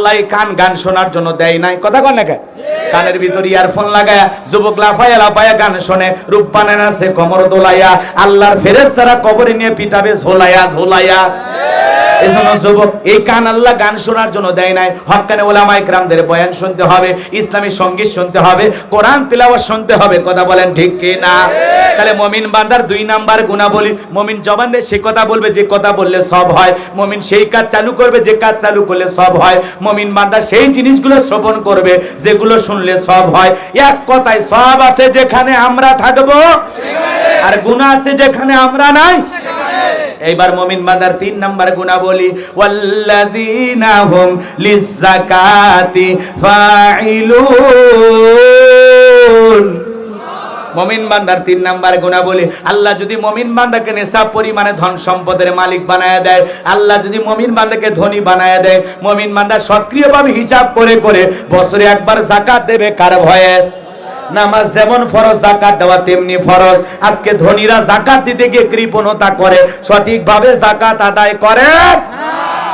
আল্লাহ কান গান শোনার জন্য দেয় নাই। কথা কন না? কানের ভিতর ইয়ারফোন লাগায়া যুবক লাফায়া লাফায়া গান শোনে। রূপবানে আছে, কমর দোলাইয়া আল্লাহর ফেরেশতারা কবরে নিয়ে পিটাবে, ঝোলায়া ঝোলায়া। এজন্য যুবক, এই কান আল্লাহ গান শোনার জন্য দেয় নাই। হক্কানে ওলামা ইকরামদের বয়ান শুনতে হবে, ইসলামী সংগীত শুনতে হবে, কোরআন তিলাওয়াত শুনতে হবে, কথা বলেন ঠিক কি না? তাহলে মমিন বান্দার দুই নাম্বার গুণাবলী, মমিন জবান দিয়ে সে কথা বলবে, যে কথা বললে সব হয়। মমিন সেই কাজ চালু করবে, যে কাজ চালু করলে সব হয়। মমিন বান্দা সেই জিনিসগুলো শ্রবণ করবে, যেগুলো শুনলে সব হয়। এক কথায় সব আছে যেখানে আমরা থাকব, আর গুণা আছে যেখানে আমরা নাই। এইবার মমিন বান্দার তিন নাম্বার গুণা বলি হুম ফাইলুন মমিন বান্দার তিন নাম্বার গুণা বলি আল্লাহ যদি মমিন বান্দাকে নেশা পরিমাণে ধন সম্পদের মালিক বানায় দেয়, আল্লাহ যদি মমিন বান্দাকে ধনী বানায় দেয়, মমিন বান্দা সক্রিয়ভাবে হিসাব করে করে বছরে একবার জাকাত দেবে কার ভয়ে? নামাজ যেমন ফরজ জাকাত দেওয়া তেমনি ফরজ। আজকে ধনীরা জাকাত দিতে গিয়ে কৃপণতা করে, সঠিকভাবে জাকাত আদায় করে।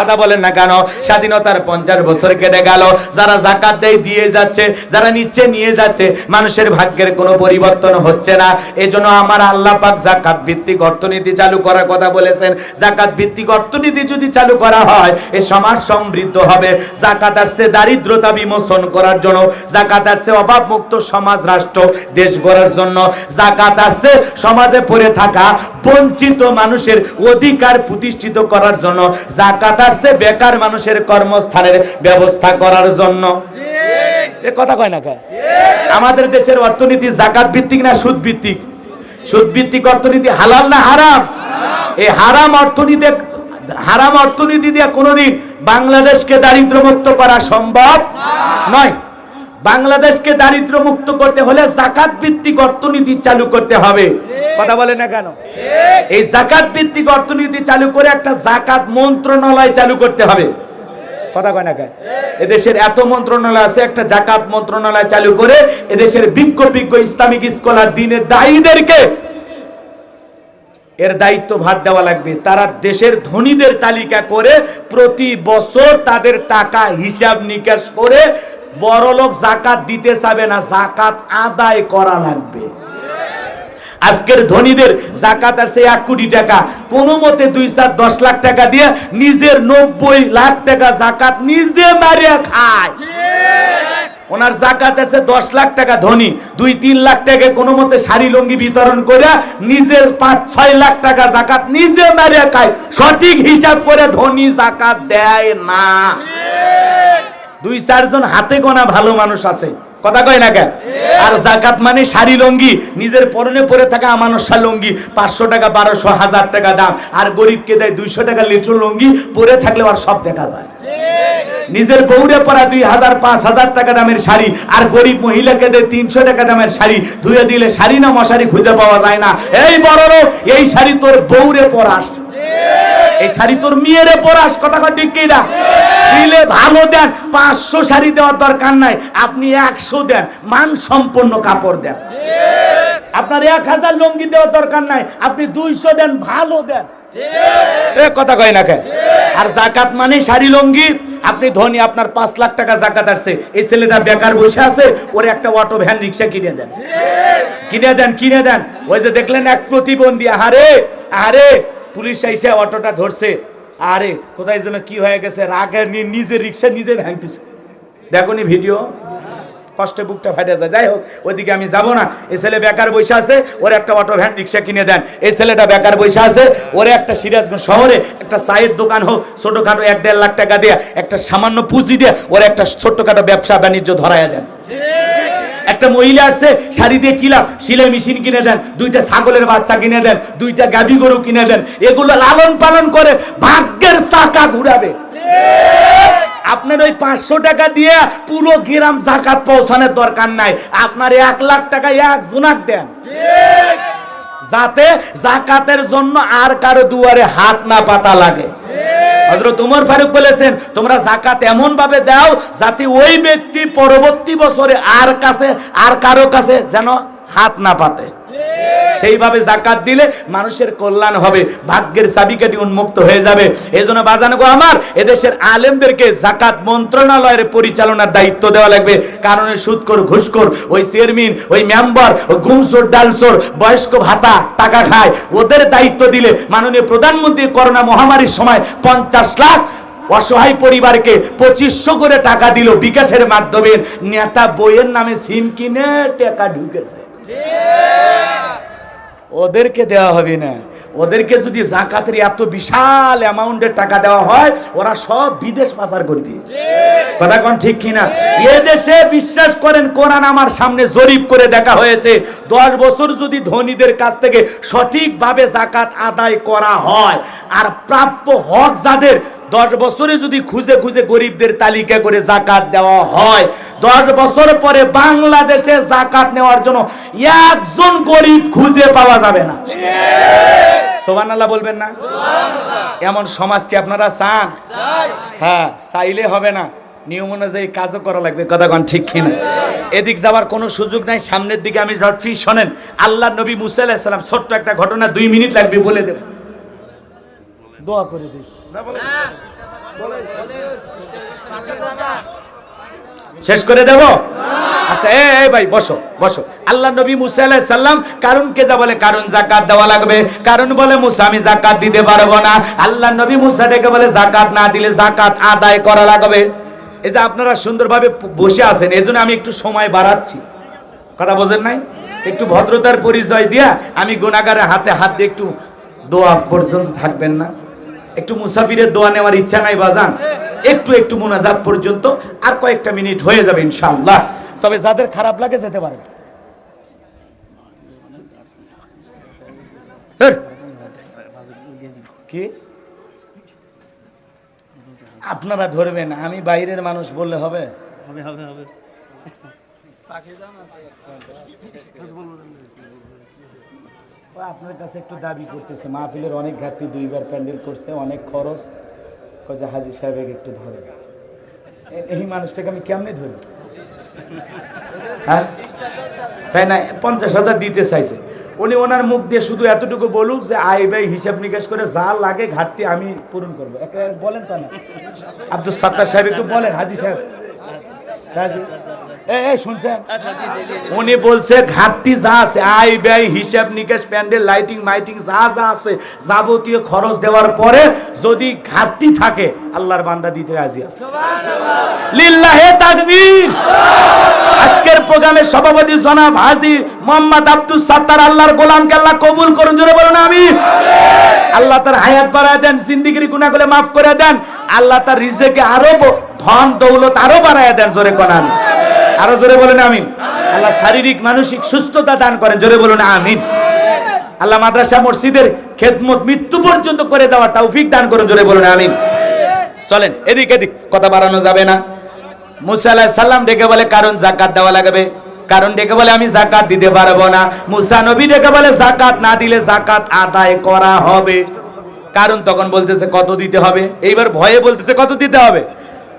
কথা বলেন না কেন? স্বাধীনতার পঞ্চাশ বছর কেটে গেল। যারা জাকাত দেয় দিয়ে যাচ্ছে, যারা নিচ্ছে নিয়ে যাচ্ছে। মানুষের ভাগ্যের কোনো পরিবর্তন হচ্ছে না। এজন্য আমার আল্লাহ পাক জাকাত ভিত্তিক অর্থনীতি চালু করার কথা বলেছেন। জাকাত ভিত্তিক অর্থনীতি যদি চালু করা হয়, এ সমাজ সমৃদ্ধ হবে। জাকাত আসছে দারিদ্রতা বিমোচন করার জন্য। জাকাত আসছে অভাব মুক্ত সমাজ রাষ্ট্র দেশ গড়ার জন্য। জাকাত আসছে সমাজে পড়ে থাকা বঞ্চিত মানুষের অধিকার প্রতিষ্ঠিত করার জন্য। জাকাত আসছে বেকার মানুষের কর্মস্থানের ব্যবস্থা করার জন্য। এ কথা কয় না কয় আমাদের দেশের অর্থনীতি জাকাত ভিত্তিক না সুদ ভিত্তিক? সুদ ভিত্তিক অর্থনীতি হালাল না হারাম? এই হারাম অর্থনীতি হারাম অর্থনীতি দিয়ে কোনোদিন বাংলাদেশকে দারিদ্র মুক্ত করা সম্ভব নয়। বাংলাদেশকে দারিদ্র মুক্ত করতে হলে জাকাত ভিত্তিক অর্থনীতি চালু করতে হবে। কথা বলে না কেন? এই জাকাত ভিত্তিক অর্থনীতি চালু করে একটা জাকাত মন্ত্রণালয় চালু করতে হবে। কথা কয় না কেন? এদেশের এত মন্ত্রণালয় আছে একটা জাকাত মন্ত্রণালয় চালু করে এদেশের বিজ্ঞ বিজ্ঞ ইসলামিক স্কলার দিনের দায়ীদেরকে এর দায়িত্ব ভার দেওয়া লাগবে। তারা দেশের ধনীদের তালিকা করে প্রতি বছর তাদের টাকা হিসাব নিকাশ করে বড়লোক জাকাত দিতে চাবে না, জাকাত আদায় করা লাগবে। আজকের ধনীদের জাকাত আছে এক কোটি টাকা। কোনো মতে দুই চার দশ লাখ টাকা দিয়ে নিজের নব্বই লাখ টাকা জাকাত নিজে মারিয়া খায়। ওনার জাকাত আছে দশ লাখ টাকা ধনী। দুই তিন লাখ টাকা কোনো মতে শাড়ি লঙ্গি বিতরণ করে নিজের পাঁচ ছয় লাখ টাকা জাকাত নিজে মেরে খায়। সঠিক হিসাব করে ধনী জাকাত দেয় না। দুই চারজন হাতে গোনা ভালো মানুষ আছে। কথা কয় না কেন? আর জাকাত মানে শাড়ি লঙ্গি। নিজের পরনে পরে থাকা আমানসা লঙ্গি পাঁচশো টাকা বারোশো হাজার টাকা দাম। আর গরিবকে দেয় দুইশো টাকা লিটার লঙ্গি পরে থাকলে আর সব দেখা যায়। নিজের বউরে পরা দুই হাজার পাঁচ হাজার টাকা দামের শাড়ি আর গরিব মহিলাকে দেয় তিনশো টাকা দামের শাড়ি ধুয়ে দিলে শাড়ি না মশারি খুঁজে পাওয়া যায় না। এই বড় এই শাড়ি তোর বউরে পরাস এই শাড়ি তোর মেয়েরে পরাস, কথা কথা ঠিক কিনা? দিলে ভালো দেন, পাঁচশো শাড়ি দেওয়ার দরকার নাই, আপনি একশো দেন মান সম্পন্ন কাপড় দেন। আপনার এক হাজার লঙ্গি দেওয়ার দরকার নাই, আপনি দুইশো দেন, ভালো দেন। কথা কয় না আর জাকাত মানে শাড়ি, লঙ্গি। আপনি ধনী, আপনার পাঁচ লাখ টাকা জাকাত আসছে। এই ছেলেটা বেকার বসে আছে, ওরে একটা অটো ভ্যান, রিক্সা কিনে দেন। কিনে দেন কিনে দেন। ওই যে দেখলেন এক প্রতিবন্ধী আরে আরে পুলিশ এসে অটোটা ধরছে। আরে, কোথায় যেন কি হয়ে গেছে, রাগে নিজে রিক্সা নিজে ভাঙতেছে। দেখো নি ভিডিও। কষ্টে বুকটা ফাটে যায়। যাই হোক, ওইদিকে আমি যাব না। এই ছেলে বেকার বসে আছে, ওর একটা অটো ভ্যান, রিক্সা কিনে দেন। এই ছেলেটা বেকার বসে আছে, ওরে একটা সিরাজগঞ্জ শহরে একটা চায়ের দোকান হোক, ছোটখাটো এক দেড় লাখ টাকা দিয়ে, একটা সামান্য পুঁজি দিয়ে, ওর একটা ছোট্টখাটো ব্যবসা বাণিজ্য ধরাইয়া দেন। একটা মহিলা আসছে, শাড়ি দিয়ে কিলাম সিলাই মেশিন কিনে দেন, দুইটা ছাগলের বাচ্চা কিনে দেন, দুইটা গাভী গরু কিনে দেন, এগুলো লালন পালন করে ভাগ্যের চাকা ঘুরাবে। আপনার ওই পাঁচশো টাকা দিয়ে পুরো গ্রাম জাকাত পৌঁছানোর দরকার নাই। আপনার এক লাখ টাকা এক জোনাক দেন। যাতে জাকাতের জন্য আর কারও দুয়ারে হাত না পাতা লাগে। হযরত উমর ফারুক বলেছেন, তোমরা জাকাত এমন ভাবে দাও যাতে ওই ব্যক্তি পরবর্তী বছরে আর কাছে, আর কারও কাছে যেন হাত না পাতে। সেইভাবে জাকাত দিলে মানুষের কল্যাণ হবে, ভাগ্যের চাবিকাঠি উন্মুক্ত হয়ে যাবে। এই জন্য বাজানো আমার, এদেশের আলেমদেরকে জাকাত মন্ত্রণালয়ের পরিচালনার দায়িত্ব দেওয়া লাগবে। কারণ ওই সুদকর ঘুষকর ওই চেয়ারম্যান, ওই মেম্বার ওই গুমসোর ডালসোর, বয়স্ক ভাতা, টাকা খায়, ওদের দায়িত্ব দিলে মাননীয় প্রধানমন্ত্রী করোনা মহামারীর সময় পঞ্চাশ লাখ অসহায় পরিবারকে পঁচিশশো করে টাকা দিল বিকাশের মাধ্যমে। নেতা বইয়ের নামে সিম কিনে টাকা ঢুকেছে। ওদেরকে দেওয়া হবে না। ওদেরকে যদি জাকাতের এত বিশাল অ্যামাউন্টের টাকা দেওয়া হয় ওরা সব বিদেশ পাচার করবে। কথা কোন ঠিক কিনা? এ দেশে বিশ্বাস করেন কোরআন আমার সামনে জরিপ করে দেখা হয়েছে। দশ বছর যদি ধনীদের কাছ থেকে সঠিকভাবে জাকাত আদায় করা হয় আর প্রাপ্য হক যাদের দশ বছরে যদি খুঁজে খুঁজে গরিবদের তালিকা করে জাকাত দেওয়া হয় দশ বছর পরে বাংলাদেশে জাকাত নেওয়ার জন্য একজন গরিব খুঁজে পাওয়া যাবে না। সোবান আল্লাহ বলবেন না? এমন সমাজকে আপনারা চান? হ্যাঁ চাইলে হবে না। নিয়ম অনুযায়ী কাজও করা লাগবে কথা কন ঠিক কিনা? এদিক যাওয়ার কোনো সুযোগ নাই সামনের দিকে আমি যাচ্ছি শোনেন আল্লাহ নবী মুসা ছোট্ট একটা ঘটনা দুই মিনিট লাগবে বলে দেব। দোয়া করে দিই। শেষ করে দেব? আচ্ছা এ ভাই বসো বসো। আল্লাহ নবী মুসা আলাইহিস সালাম কারণ কে যা বলে কারণ জাকাত দেওয়া লাগবে। কারণ বলে মুসা আমি জাকাত দিতে পারব না। আল্লাহ নবী মুসা ডেকে বলে জাকাত না দিলে জাকাত আদায় করা লাগবে। এই যে আপনারা সুন্দরভাবে বসে আছেন এই জন্য আমি একটু সময় বাড়াচ্ছি। কথা বোঝেন নাই? একটু ভদ্রতার পরিচয় দিয়া আমি গুণাগারের হাতে হাত দিয়ে একটু দোয়া পর্যন্ত থাকবেন না। একটু মুসাফিরের দোয়া নেওয়ার ইচ্ছা নাই বাজান। একটু একটু মোনাজাত পর্যন্ত আর কয়েকটা মিনিট হয়ে যাবে ইনশাআল্লাহ। তবে যাদের খারাপ লাগে যেতে পারে কি? আপনারা ধরবেন আমি বাইরের মানুষ বললে হবে? হবে হবে হবে। আপনার কাছে একটু দাবি করতেছে, মাহফিলের অনেক ঘাটতি দুইবার প্যান্ডেল করছে, অনেক খরচ। যে হাজির সাহেবের একটু ধরে এই মানুষটাকে আমি কেমনে ধরি হ্যাঁ? তাই না, পঞ্চাশ হাজার দিতে চাইছে। উনি ওনার মুখ দিয়ে শুধু এতটুকু বলুক যে আয় ব্যয় হিসাব নিকাশ করে যা লাগে ঘাটতি আমি পূরণ করব। একেবারে বলেন তা না। আব্দুল সাত্তার সাহেব একটু বলেন, হাজি সাহেব। এই শুনছেন? উনি বলছে ঘাটতি যা আছে আয় ব্যয় হিসাব নিকাশ প্যান্ডেল লাইটিং মাইটিং যা যা আছে যাবতীয় খরচ দেওয়ার পরে যদি ঘাটতি থাকে আল্লাহর বান্দা দিতে রাজি আছে। লিল্লাহে তাকবীর। আজকের প্রোগ্রামের সভাপতি জনাব হাজি মোহাম্মদ আব্দুল সাত্তার আল্লাহর গোলামকে আল্লাহ কবুল করুন জোরে বলুন আমি আল্লাহ তার হায়াত বাড়ায় দেন জিন্দিগিরগুলো মাফ করে দেন আল্লাহ তার রিজেকে আরও ধন দৌলত আরও বাড়ায় দেন জোরে কোন আমি আরও জোরে বলেন আমিন। আল্লাহ শারীরিক, মানসিক সুস্থতা দান করেন। জোরে বলুন আমিন। আল্লাহ মাদ্রাসা, মসজিদের খেদমত মৃত্যু পর্যন্ত করে যাওয়ার তৌফিক দান করুন। জোরে বলুন আমিন। চলেন, এদিক এদিক, কথা বাড়ানো যাবে না। মুসা আলাহিস সাল্লাম ডেকে বলে, কারণ জাকাত দেওয়া লাগবে? কারণ ডেকে বলে, আমি জাকাত দিতে পারব না। মুসা নবী ডেকে বলে, জাকাত না দিলে জাকাত আদায় করা হবে। কারণ তখন বলতেছে, কত দিতে হবে? এইবার ভয়ে বলতেছে, কত দিতে হবে?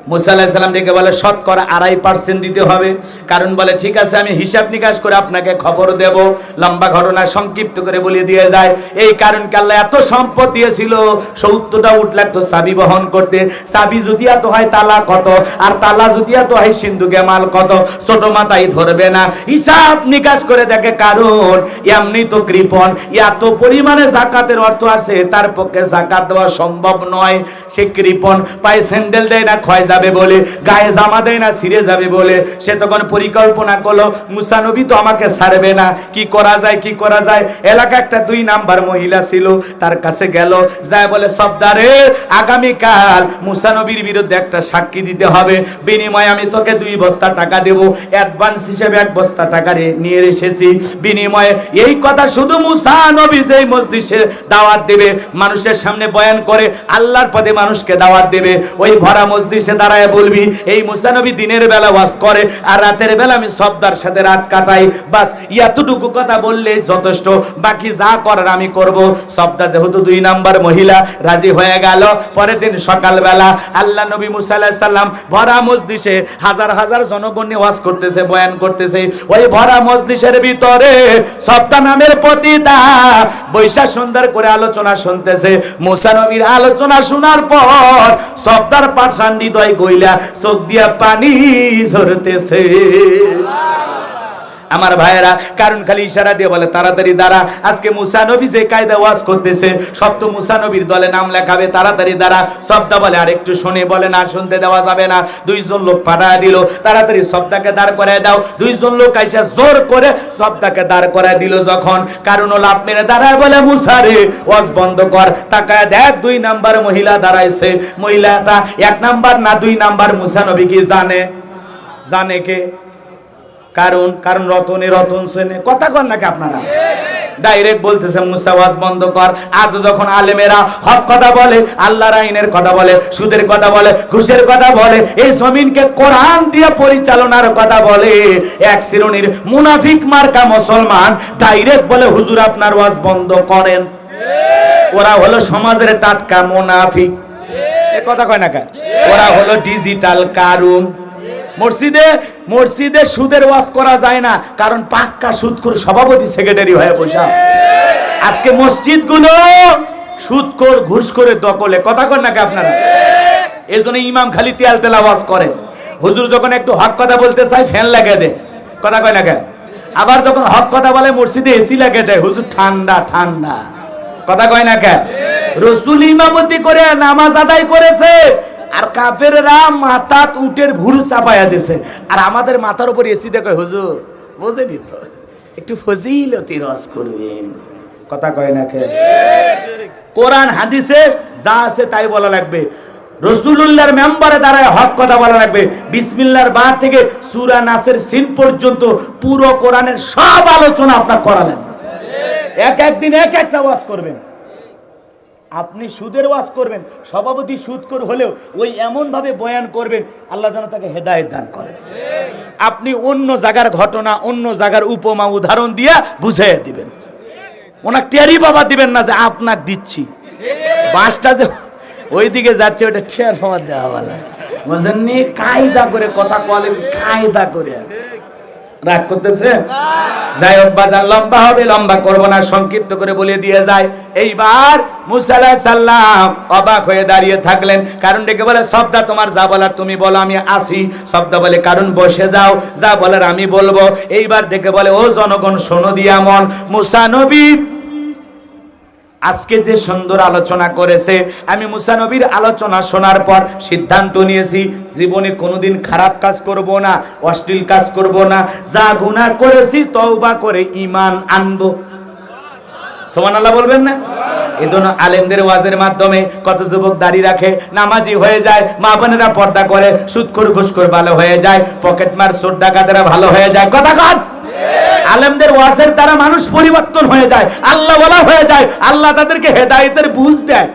মুসা আলাহিস সাল্লাম ডেকে বলে, শতকরা আড়াই পার্সেন্ট দিতে হবে। কারণ বলে, ঠিক আছে, আমি হিসাব নিকাশ করে আপনাকে খবর দেব। লম্বা ঘটনা সংক্ষিপ্ত করে বলে দিয়ে যায়। এই কারণ আল্লাহ এত সম্পদ দিয়েছিল, সত্তরটা উঠ লাগতো চাবি বহন করতে। চাবি যদি এত হয়, তালা কত? আর তালা যদি এত হয়, সিন্ধুকে মাল কত? ছোট মাথায় ধরবে না। হিসাব নিকাশ করে দেখে কারণ, এমনি তো কৃপণ। এত পরিমাণে জাকাতের অর্থ আছে, তার পক্ষে জাকাত দেওয়া সম্ভব নয়। সে কৃপণ, পায়ে স্যান্ডেল দেয় না ক্ষয় যাবে বলে, গায়ে জামা দেয় না, ছিঁড়ে যাবে বলে। সে তখন পরিকল্পনা করল মুসানবী তো আমাকে ছাড়বে না। কি করা যায়, কি করা যায়? এলাকা একটা দুই নাম্বার মহিলা ছিল, তার কাছে গেল, যায় বলে, সবদারে, আগামীকাল মুসানবীর বিরুদ্ধে একটা সাক্ষী দিতে হবে। বিনিময়ে আমি তোকে দুই বস্তা টাকা দেব। অ্যাডভান্স হিসেবে এক বস্তা টাকা নিয়ে এসেছি। বিনিময়ে এই কথা শুধু মুসা নবী যেই মসজিদে দাওয়াত দেবে। মানুষের সামনে বয়ান করে, আল্লাহর পথে মানুষকে দাওয়াত দেবে। ওই ভরা মসজিদে দাঁড়ায় বলবি, এই মুসানবী দিনের বেলা ওয়াজ করে, আর রাতের বেলা আমি সবদার সাথে রাত কাটাই। বাস, এতটুকু কথা বললে যথেষ্ট, বাকি যা করার আমি করব। সবদা যেহেতু দুই নাম্বার মহিলা, রাজি হয়ে গেল। পরের দিন সকালবেলা আল্লাহ নবী মুসা আলাইহিস সালাম ভরা মসজিদে হাজার হাজার জনগণ নিয়ে ওয়াজ করতেছে, বয়ান করতেছে। ওই ভরা মসজিদের ভিতরে সপ্তাহ নামের পতিতা বৈশা সুন্দর করে আলোচনা শুনতেছে। মুসা নবীর আলোচনা শোনার পর সপ্তাহ পাশান হৃদয় গইলা চোখ দিয়া পানি ঝরতেছে। আমার ভাইয়েরা, কারণ খালি ইশারা দিয়ে বলে, তাড়াতাড়ি দাঁড়া। আজকে মুসা নবী যে কায়দা ওয়াজ করতেছে, সব তো মুসা নবীর দলে নাম লেখাবে, তাড়াতাড়ি দাঁড়া। সবটা বলে, আর একটু শুনে বলে, না শুনতে দেওয়া যাবে না। দুইজন লোক পাঠায় দিল, তাড়াতাড়ি সবটাকে দাঁড় করায় দাও। দুইজন লোক আইসা জোর করে সবটাকে দাঁড় করায় দিল যখন, কারণ হলো মেরে দাঁড়ায় বলে, মুসা রে, ওয়াজ বন্ধ কর। তাকায় দেখ, দুই নাম্বার মহিলা দাঁড়াইছে। মহিলাটা এক নাম্বার না দুই নাম্বার, মুসা নবী কি জানে? জানে কে? কারণ কারণ রতনে, রতন সেনে, কথা কন নাকি আপনারা? ডাইরেক্ট বলতেছে মুসাওয়াজ বন্ধ কর। আজ যখন আলেমেরা হক কথা বলে, আল্লাহর আইনের কথা বলে, সুদের কথা বলে, ঘুষের কথা বলে, এই জমিনকে কোরআন দিয়ে পরিচালনার কথা বলে, এক শ্রেণির মুনাফিক মার্কা মুসলমান ডাইরেক্ট বলে, হুজুর, আপনার ওয়াজ বন্ধ করেন। ওরা হলো সমাজের টাটকা মুনাফিক। এ কথা কয় না ওরা হলো ডিজিটাল কারুন। মসজিদে মসজিদে সুদের ওয়াজ করা যায় না, কারণ পাক্কা সুদখোর সভাপতি, সেক্রেটারি হয়ে বসে আছে। আজকে মসজিদগুলো সুদখোর ঘুষ করে দখলে। কথা কন নাকি আপনারা? এই জন্য ইমাম খালি তেল তেলা ওয়াজ করে। হুজুর যখন একটু হক কথা বলতে চায়, ফ্যান লাগে দে কথা কয় না কেন? আবার যখন হক কথা বলে, মসজিদে এসি লাগে দেয়। হুজুর, ঠান্ডা ঠান্ডা। কথা কয় না কেন? রসুল ইমামতি করে, নামাজ আদায় করেছে। আর কাফেররা মাথাত উটের ভুরু চাপায়া দিছে। আর আমাদের মাথার উপর এসি দেখে হুজুর, বোঝেনি তো? একটু ফজিলতি রস করবেন। কথা কয় না কে কোরআন, হাদিসে যা আছে তাই বলা লাগবে। রসুলুল্লাহর মেম্বারে দাঁড়ায় হক কথা বলা লাগবে। বিসমিল্লাহর বা থেকে সুরা নাসের সিন পর্যন্ত পুরো কোরআনের সব আলোচনা আপনার করা লাগবে। এক একদিন এক একটা ওয়াজ করবেন। আপনি সুদের ওয়াজ করবেন, সভাপতি সুদকর হলেও ওই এমন ভাবে বয়ান করবেন, আল্লাহ যেন তাকে হেদায়েত দান করে আপনি অন্য জায়গার ঘটনা, অন্য জায়গার উপমা, উদাহরণ দিয়া বুঝাইয়া দিবেন। ওনাকে টেরি বাবা দিবেন না যে, আপনাকে দিচ্ছি। বাসটা যে ওইদিকে যাচ্ছে ওটা ঠেয়ার সমাজ দেওয়া বলা। বুঝেননি কায়দা করে কথা বলেন কায়দা করে। রাগ করতেছে? যাই হোক, বাজার লম্বা হবে, লম্বা করব না, সংক্ষিপ্ত করে বলে দিয়ে যায়। এইবার সাল্লাম অবাক হয়ে দাঁড়িয়ে থাকলেন। কারণ ডেকে বলে? সবদা তোমার যা বলার তুমি বলো, আমি আসি। সবদা বলে, কারণ বসে যাও, যা বলার আমি বলব। এইবার ডেকে বলে, ও জনগণ, শোনো দিয়া মন। মুসা নবী আজকে যে সুন্দর আলোচনা করেছে আমি মুসানবীর আলোচনা শোনার পর সিদ্ধান্ত নিয়েছি জীবনে কোনোদিন খারাপ কাজ করব না অশ্লীল কাজ করব না যা গুনাহ করেছি তওবা করে ঈমান আনব। সোমান বলবেন না? এই জন্য আলেমদের ওয়াজের মাধ্যমে কত যুবক দাড়ি রাখে নামাজি হয়ে যায় মা বোনেরা পর্দা করে সুদখোর ঘুষখোর ভালো হয়ে যায় পকেট মার চোর ডাকাতেরা ভালো হয়ে যায়। কথা কন! আলেমদের ওয়াজের দ্বারা মানুষ পরিবর্তন হয়ে যায়, আল্লাহ বলা হয়ে যায়, আল্লাহ তাদেরকে হেদায়েতের বুঝ দেয়।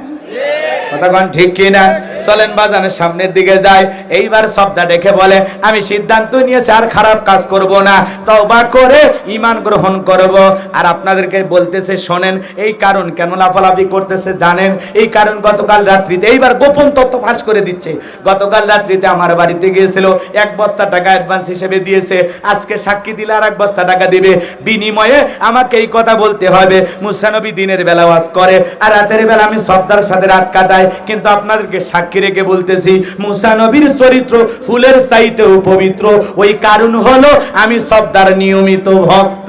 কথাগণ ঠিক কিনা? চলেন বাজানের সামনের দিকে যায় এইবার শব্দা ডেকে বলে, আমি সিদ্ধান্ত নিয়েছি, আর খারাপ কাজ করব না। তওবা করে ঈমান গ্রহণ করব। আর আপনাদেরকে বলতেছে, শোনেন, এই কারণ কেন লাফালাফি করতেছে জানেন? এই কারণ গতকাল রাত্রিতে, এইবার গোপন তথ্য ফাঁস করে দিচ্ছে। গতকাল রাত্রিতে আমার বাড়িতে গিয়েছিল, এক বস্তা টাকা অ্যাডভান্স হিসেবে দিয়েছে। আজকে সাক্ষী দিলে আর এক বস্তা টাকা দিবে। বিনিময়ে আমাকে এই কথা বলতে হবে। মুসানবী দিনের বেলা ওয়াজ করে, আর রাতের বেলা আমি সপ্তাহের সাথে রাত কাটাই। কিন্তু আপনাদেরকে সাক্ষী রেখে বলতেছি, মুসা নবীর চরিত্র ফুলের চাইতেও পবিত্র। ওই কারণ হলো, আমি সবদার নিয়মিত ভক্ত।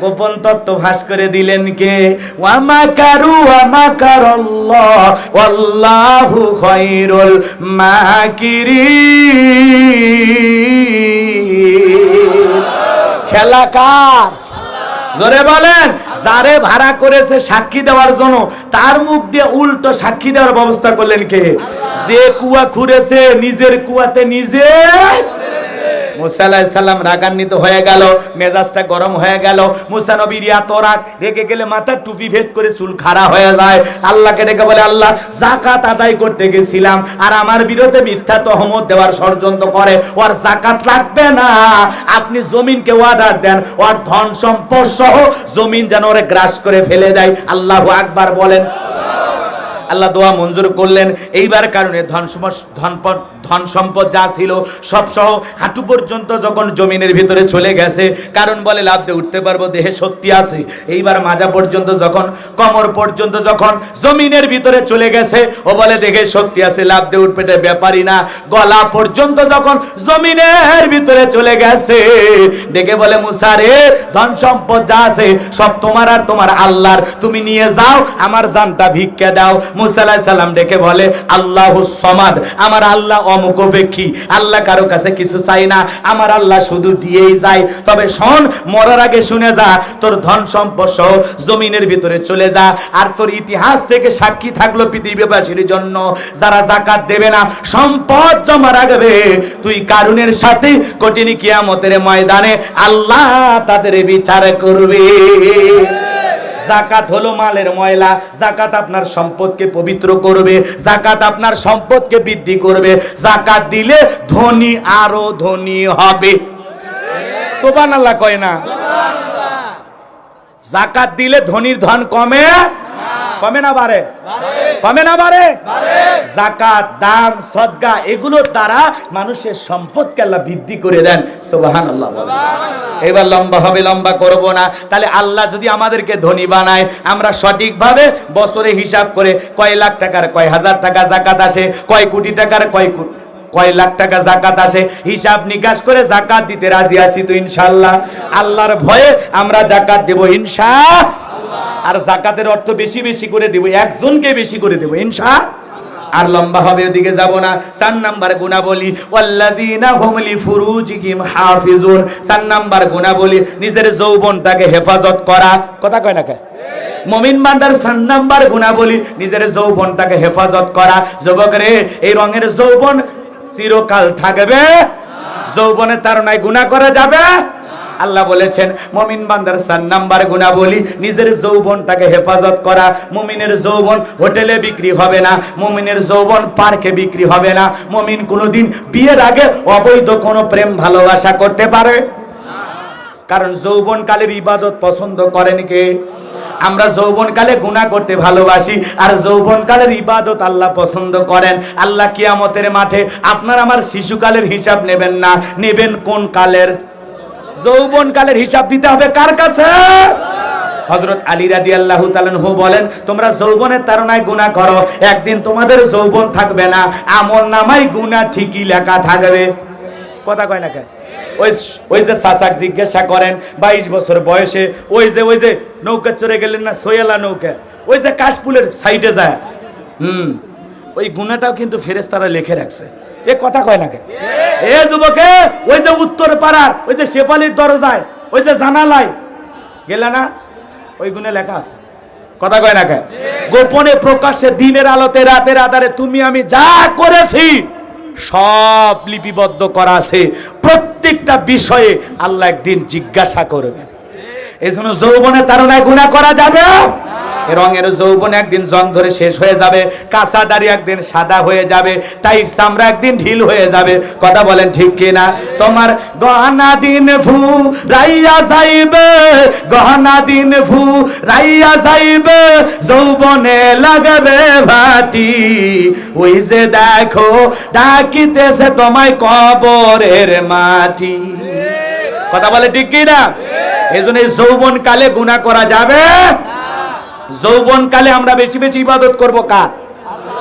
গোপন তত্ত্ব ভাস করে দিলেন কে? ওয়ামা কারু ওয়াল্লাহু খায়রুল মাকিরিন। খেলা জোরে বলেন, যারে ভাড়া করেছে সাক্ষী দেওয়ার জন্য, তার মুখ দিয়ে উল্টো সাক্ষী দেওয়ার ব্যবস্থা করলেন কে? যে কুয়া খুঁড়েছে, নিজের কুয়াতে নিজে মুসা আলাইহিস রাগান্বিত হয়ে গেল, মেজাজটা গরম হয়ে গেল। মুসা নবীর রাগ রেগে গেলে মাথার টুপি ভেদ করে চুল খাড়া হয়ে যায়। আল্লাহকে ডেকে বলে, আল্লাহ জাকাত আদায় করতে গেছিলাম আর আমার বিরুদ্ধে মিথ্যা তহমত দেওয়ার ষড়যন্ত্র করে। ওর জাকাত লাগবে না। আপনি জমিনকে অর্ডার দেন, ওর ধন সম্পদ সহ জমিন যেন ওরে গ্রাস করে ফেলে দেয়। আল্লাহু আকবার বলেন আল্লাহ দোয়া মঞ্জুর করলেন। এইবার কারণে ধন ধন ধন সম্পদ যা ছিল, সব সহ হাঁটু পর্যন্ত যখন জমিনের ভিতরে চলে গেছে, কারণ বলে লাভ দিয়ে উঠতে পারব, দেহে শক্তি আছে। এইবার মাজা পর্যন্ত যখন, কমর পর্যন্ত যখন জমিনের ভিতরে চলে গেছে, ও বলে দেখে শক্তি আছে, লাভ দিয়ে উঠবে ব্যাপারই না। গলা পর্যন্ত যখন জমিনের ভিতরে চলে গেছে, ডেকে বলে মুসারে ধন সম্পদ যা আছে, সব তোমার আর তোমার আল্লাহর। তুমি নিয়ে যাও, আমার জানটা ভিক্ষা দাও মুসা আলাইহিস ডেকে বলে, আল্লাহ সমাদ, আমার আল্লাহ অমুখপেক্ষী। আল্লাহ কারও কাছে কিছু চাই না, আমার আল্লাহ শুধু দিয়েই যায়। তবে শোন, মরার আগে শুনে যা, তোর ধন সম্পদ সহ জমিনের ভিতরে চলে যা, আর তোর ইতিহাস থেকে সাক্ষী থাকল পৃথিবীবাসীর জন্য। যারা জাকাত দেবে না, সম্পদ জমা রাখবে। তুই কারুনের সাথে কঠিন কিয়ামতের ময়দানে আল্লাহ তাদের বিচার করবে। জাকাত হলো মালের ময়লা। জাকাত আপনার সম্পদকে পবিত্র করবে জাকাত আপনার সম্পদকে বৃদ্ধি করবে। জাকাত দিলে ধনী আরও ধনী হবে। সোবান আল্লাহ কয় না? জাকাত দিলে ধনীর ধন কমে কমে না বাড়ে। কমে না বাড়ে। জাকাত দান সদকা এগুলোর দ্বারা মানুষের সম্পদকে আল্লাহ বৃদ্ধি করে দেন। সোবাহান আল্লাহ এবার লম্বা হবে লম্বা করব না। তাহলে আল্লাহ যদি আমাদেরকে ধনী বানায় আমরা সঠিকভাবে বছরে হিসাব করে কয় লাখ টাকার কয় হাজার টাকা জাকাত আসে কয় কোটি টাকার কয় কোটি কয় লাখ টাকা জাকাত আসে? হিসাব নিকাশ করে জাকাত দিতে রাজি আছি তো ইনশাল্লাহ আল্লাহর ভয়ে আমরা জাকাত দেব ইনশা। আর জাকাতের অর্থ বেশি বেশি করে দেব, একজনকে বেশি করে দেব ইনশা। আর লম্বা হবে ওদিকে যাব না। চার নাম্বার গুণাবলী, ওয়াল্লাযীনা হুম লিফুরুজিহিম হাফিজুন। চার নাম্বার গুণাবলী, নিজের যৌবনটাকে হেফাজত করা। কথা কয় না কে? মমিন বান্দার সান নাম্বার গুণাবলী, নিজের যৌবনটাকে হেফাজত করা। যুবক রে, এই রঙের যৌবন চিরকাল থাকবে। যৌবনে তার নাই গুণা করা যাবে। আল্লাহ বলেছেন, মমিন বান্দার সান নাম্বার গুণাবলী, নিজের যৌবনটাকে হেফাজত করা। মমিনের যৌবন হোটেলে বিক্রি হবে না, মমিনের যৌবন পার্কে বিক্রি হবে না। মমিন কোনোদিন বিয়ের আগে অবৈধ কোনো প্রেম ভালোবাসা করতে পারে? কারণ যৌবনকালের ইবাদত পছন্দ করেন কে? আমরা যৌবনকালে গুনাহ করতে ভালোবাসি আর যৌবনকালের ইবাদত আল্লাহ পছন্দ করেন। আল্লাহ কিয়ামতের মাঠে আপনার আমার শিশুকালের হিসাব নেবেন না। নেবেন কোন কালের? যৌবনকালের হিসাব দিতে হবে কার কাছে? হজরত আলী রাদি আল্লাহ হু বলেন, তোমরা যৌবনের তারনায় গুনাহ করো। একদিন তোমাদের যৌবন থাকবে না। আমল নামাই গুনাহ ঠিকই লেখা থাকবে। কথা কয় না ওই ওই যে চাচাক জিজ্ঞাসা করেন, বাইশ বছর বয়সে, ওই যে ওই যে নৌকা চড়ে গেলেন না সোয়ালা নৌকা? ওই যে কাশফুলের সাইডে যায়। হুম, ওই গুণাটাও কিন্তু ফেরেস্তারা লিখে রাখছে। এ কথা কয় না এ যুবকে, ওই যে উত্তর পাড়ার, ওই যে শেফালির দরজায়, ওই যে জানালাই গেলে না? ওই গুণে লেখা আছে। কথা কয় না গোপনে প্রকাশ্যে দিনের আলোতে, রাতের আধারে তুমি আমি যা করেছি, সব লিপিবদ্ধ করা আছে। প্রত্যেকটা বিষয়ে আল্লাহ একদিন জিজ্ঞাসা করবে এই জন্য যৌবনে তারা গুণা করা যাবে রঙের যৌবন একদিন জং ধরে শেষ হয়ে যাবে, কাঁচা দাড়ি একদিন সাদা হয়ে যাবে, টাইট চামড়া একদিন ঢিল হয়ে যাবে। কথা বলেন ঠিক কিনা? তোমার গহনা দিন ফু, রাইয়া যাইবে। গহনা দিন ফু, রাইয়া যাইবে। যৌবনে লাগবে ভাটি। ওই যে দেখো, ডাকিতেছে তোমায় কবরের মাটি। কথা বলে ঠিক কিনা? এই জন্য যৌবন কালে গুণা করা যাবে যৌবন কালে আমরা বেশি বেশি ইবাদত করব কার?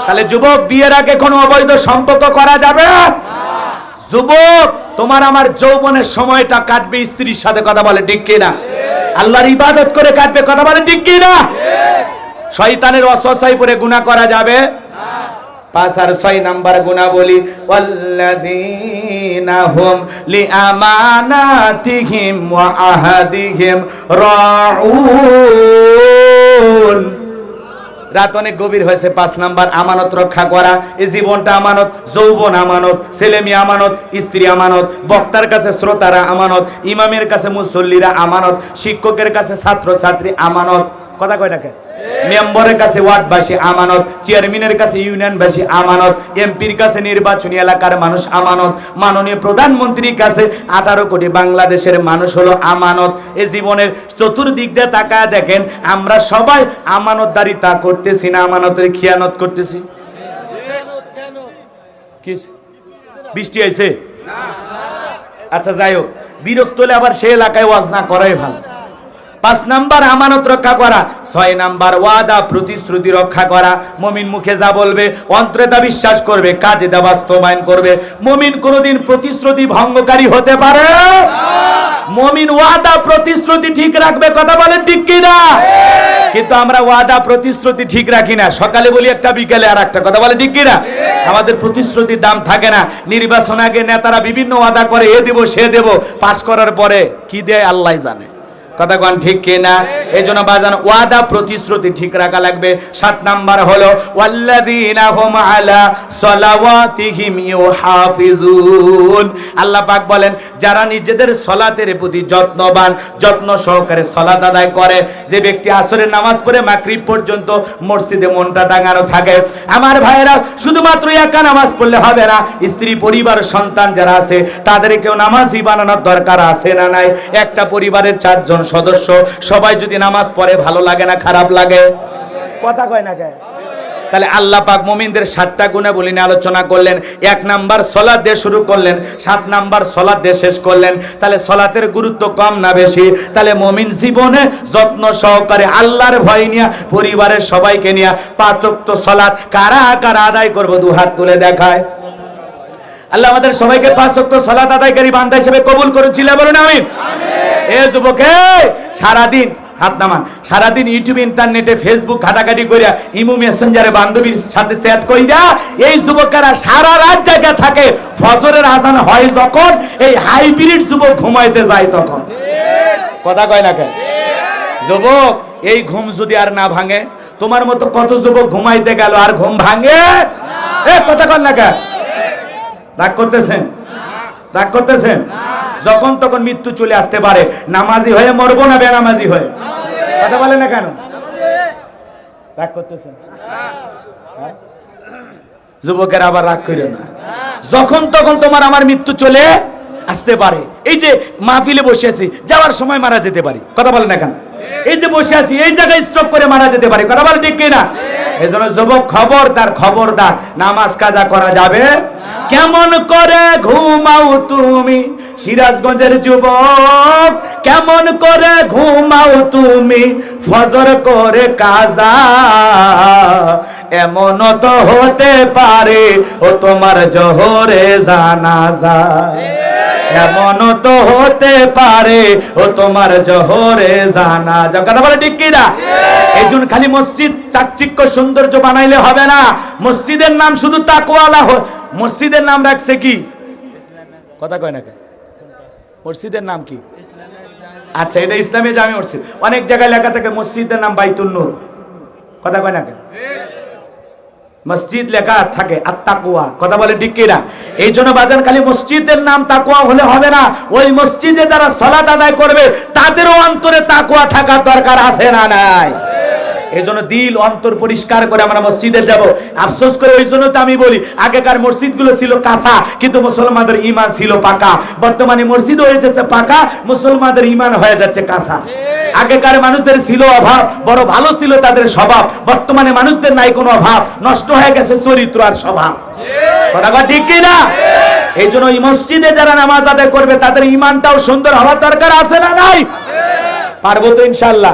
তাহলে যুবক, বিয়ের আগে কোনো অবৈধ সম্পর্ক করা যাবে? যুবক, তোমার আমার যৌবনের সময়টা কাটবে, স্ত্রীর সাথে কথা বলে, ঠিক কিনা আল্লাহর ইবাদত করে কাটবে, কথা বলে, ঠিক কিনা শয়তানের অসসাই পরে গুণা করা যাবে? পাঁচ আর ছয় নাম্বার গুণা বলি ওয়াল্লাযীনা হুম লিআমানাতিহিম ওয়া আহাদিহিম রাউন। রাত অনেক গভীর হয়েছে, পাঁচ নাম্বার আমানত রক্ষা করা। এই জীবনটা আমানত, যৌবন আমানত, ছেলে মেয়ে আমানত, স্ত্রী আমানত, বক্তার কাছে শ্রোতারা আমানত, ইমামের কাছে মুসল্লিরা আমানত, শিক্ষকের কাছে ছাত্র ছাত্রী আমানত। কথা কয় রাখে মেম্বারের কাছে ওয়ার্ডবাসী আমানত, চেয়ারম্যানের কাছে ইউনিয়নবাসী আমানত, এমপির কাছে নির্বাচনী এলাকার মানুষ আমানত, মাননীয় প্রধানমন্ত্রীর কাছে আঠারো কোটি বাংলাদেশের মানুষ হলো আমানত। এই জীবনের চতুর্দিক দিয়ে তাকায় দেখেন, আমরা সবাই আমানতদারিতা করতেছি না, আমানতের খিয়ানত করতেছি। বৃষ্টি আইছে আচ্ছা যাই হোক, বিরক্ত হলে আবার সে এলাকায় ওয়াজ না করাই ভালো। পাঁচ নাম্বার আমানত রক্ষা করা, ছয় নাম্বার ওয়াদা প্রতিশ্রুতি রক্ষা করা। মমিন মুখে যা বলবে, অন্তরে তা বিশ্বাস করবে, কাজে তা বাস্তবায়ন করবে। মমিন কোনোদিন প্রতিশ্রুতি ভঙ্গকারী হতে পারে? মমিন ওয়াদা প্রতিশ্রুতি ঠিক রাখবে, কথা বলে ঠিক কিনা কিন্তু আমরা ওয়াদা প্রতিশ্রুতি ঠিক রাখি না। সকালে বলি একটা, বিকেলে আর একটা কথা বলে ঠিক কিনা আমাদের প্রতিশ্রুতির দাম থাকে না। নির্বাচন আগে নেতারা বিভিন্ন ওয়াদা করে, এ দেব, সে দেব, পাশ করার পরে কি দেয়? আল্লাহ জানে। কথা কন ঠিক কিনা? এই জন্য বাজান, ওয়াদা, প্রতিশ্রুতি ঠিক রাখা লাগবে। সাত নাম্বার হলো, ওয়াল্লাযীনা হুম আলা সলাওয়াতিহিম ইউহাফিজুন। আল্লাহ পাক বলেন, যারা নিজেদের সলাতের প্রতি যত্নবান, যত্ন সহকারে সলাত আদায় করে, যে ব্যক্তি আসরের নামাজ পড়ে মাগরিব পর্যন্ত মসজিদে মনটা টাঙানো থাকে। আমার ভাইয়েরা, শুধুমাত্র একা নামাজ পড়লে হবে না, স্ত্রী, পরিবার, সন্তান যারা আছে, তাদেরকেও নামাজি বানানোর দরকার আছে না নাই? একটা পরিবারের চারজন সদস্য, সবাই যদি নামাজ পড়ে ভালো লাগে না খারাপ লাগে? কথা কয় না কে? তাহলে আল্লাহ পাক মুমিনদের সাতটা গুণে বলি নিয়ে আলোচনা করলেন এক নাম্বার সলাদ দিয়ে শুরু করলেন সাত নাম্বার সলাদ দিয়ে শেষ করলেন তাহলে সলাতের গুরুত্ব কম না বেশি? তাহলে মুমিন জীবনে যত্ন সহকারে আল্লাহর ভয় নিয়ে পরিবারের সবাইকে নিয়ে পাতক্ত সলাদ কারা কারা আদায় করব দু হাত তুলে দেখায়। আল্লাহ আমাদের সবাইকে পাঁচ ওয়াক্ত সালাত আদায়কারী বান্দা হিসেবে কবুল করুন ছিল বলুন আমিন। এ যুবকে সারাদিন হাত নামান। সারাদিন ইউটিউব, ইন্টারনেটে, ফেসবুক ঘাটাঘাটি করিয়া ইমু মেসেঞ্জারে বান্ধবীর সাথে চ্যাট কইরা এই যুবকেরা সারা রাত জায়গায় থাকে। ফজরের আজান হয় যখন, এই হাইব্রিড যুবক ঘুমাইতে যায় তখন। কথা কয় না কেন? যুবক, এই ঘুম যদি আর না ভাঙে, তোমার মতো কত যুবক ঘুমাইতে গেল আর ঘুম ভাঙে? এ, কথা কন না কেন? রাগ করতেছেন? রাগ করতেছেন? যখন তখন মৃত্যু চলে আসতে পারে। নামাজি হয়ে মরবো না বেনামাজি হয়ে? কথা বলে না কেন? রাগ করতেছেন? হ্যাঁ? যুবকের আবার রাগ করিও না। যখন তখন তোমার আমার মৃত্যু চলে আসতে পারে। এই যে মাহফিলে বসে আছি, যাওয়ার সময় মারা যেতে পারি। কথা বলে না কেন? এই যে বসে আছি, এই জায়গায় স্টপ করে মারা যেতে পারি। কথা বলে ঠিক কিনা? এই জন্য যুবক খবরদার খবরদার, নামাজ কাজা করা যাবে? কেমন করে ঘুমাও তুমি? সিরাজগঞ্জের যুবক, কেমন করে ঘুমাও তুমি? ফজর করে কাজা এমন তো হতে পারে, ও তোমার জহরে জানাজা। এমন তো হতে পারে ও তোমার জহরে জানা যা কথা বলে ঠিক কিনা? এই জন্য খালি মসজিদ চাকচিক্য সৌন্দর্য বানাইলে হবে না। মসজিদের নাম শুধু তাকওয়ালা মসজিদের নাম রাখছে কি? কথা কয় না কে? মসজিদের নাম কি? আচ্ছা এটা ইসলামী জামি মসজিদ। অনেক জায়গায় লেখা থাকে মসজিদের নাম বাইতুল নূর। কথা কয় না কে? মসজিদ লেখা থাকে আর তাকুয়া কথা বলে ঠিক কিনা? এই জন্য বাজান খালি মসজিদের নাম তাকুয়া হলে হবে না। ওই মসজিদে যারা সলাত আদায় করবে, তাদেরও অন্তরে তাকুয়া থাকার দরকার আছে না নাই? এই জন্য দিল, অন্তর পরিষ্কার করে আমরা মসজিদে যাব। আফসোস করে ওই জন্য তো আমি বলি, আগেকার মসজিদগুলো ছিল কাঁচা, কিন্তু মুসলমানদের ইমান ছিল পাকা। বর্তমানে মসজিদ হয়ে যাচ্ছে পাকা, মুসলমানদের ইমান হয়ে যাচ্ছে কাঁচা। আগেকার মানুষদের ছিল অভাব, বড় ভালো ছিল তাদের স্বভাব। বর্তমানে মানুষদের নাই কোনো অভাব, নষ্ট হয়ে গেছে চরিত্র আর স্বভাব। কথা ঠিক কি না এই জন্য এই মসজিদে যারা নামাজ আদায় করবে, তাদের ইমানটাও সুন্দর হওয়ার দরকার আছে না নাই? পারব তো ইনশাল্লাহ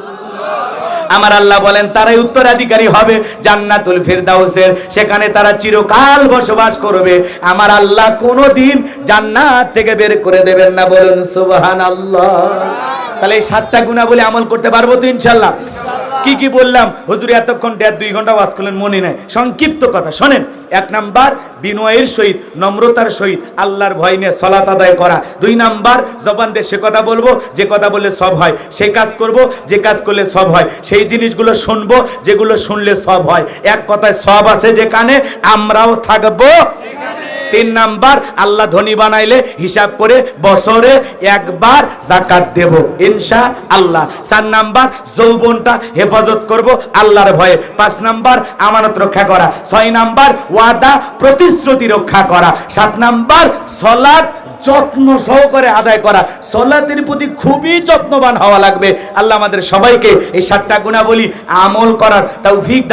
আমার আল্লাহ বলেন, তারাই উত্তরাধিকারী হবে জান্নাতুল ফেরদাউসের। সেখানে তারা চিরকাল বসবাস করবে। আমার আল্লাহ কোনোদিন জান্নাত থেকে বের করে দেবেন না। বলুন, সুবহানাল্লাহ। তাহলে এই সাতটা গুণা বলে আমল করতে পারব তো ইনশাল্লাহ কি কি বললাম? হুজুর, এতক্ষণ দেড় দুই ঘণ্টা ওয়াজ করলেন, মনে নাই। সংক্ষিপ্ত কথা, শোনেন। এক নাম্বার, বিনয়ের সহিত, নম্রতার সহিত আল্লাহর ভয় নিয়ে সলাত আদায় করা। দুই নাম্বার, জবান দিয়ে সে কথা বলব, যে কথা বললে সব হয়। সে কাজ করব, যে কাজ করলে সব হয়। সেই জিনিসগুলো শুনব, যেগুলো শুনলে সব হয়। এক কথায় সব আছে যেখানে আমরাও থাকব। তিন নাম্বার, আল্লাহ ধনী বানাইলে হিসাব করে বছরে একবার জাকাত দেব ইনশা আল্লাহ চার নাম্বার, যৌবনটা হেফাজত করব আল্লাহর ভয়ে। পাঁচ নাম্বার, আমানত রক্ষা করা। ছয় নাম্বার, ওয়াদা প্রতিশ্রুতি রক্ষা করা। সাত নাম্বার সলাদ যত্ন সহকারে আদায় করা। সলাতের প্রতি খুবই যত্নবান হওয়া লাগবে। আল্লাহ আমাদের সবাইকে এই সাতটা গুণাবলী আমল করার তৌফিক দান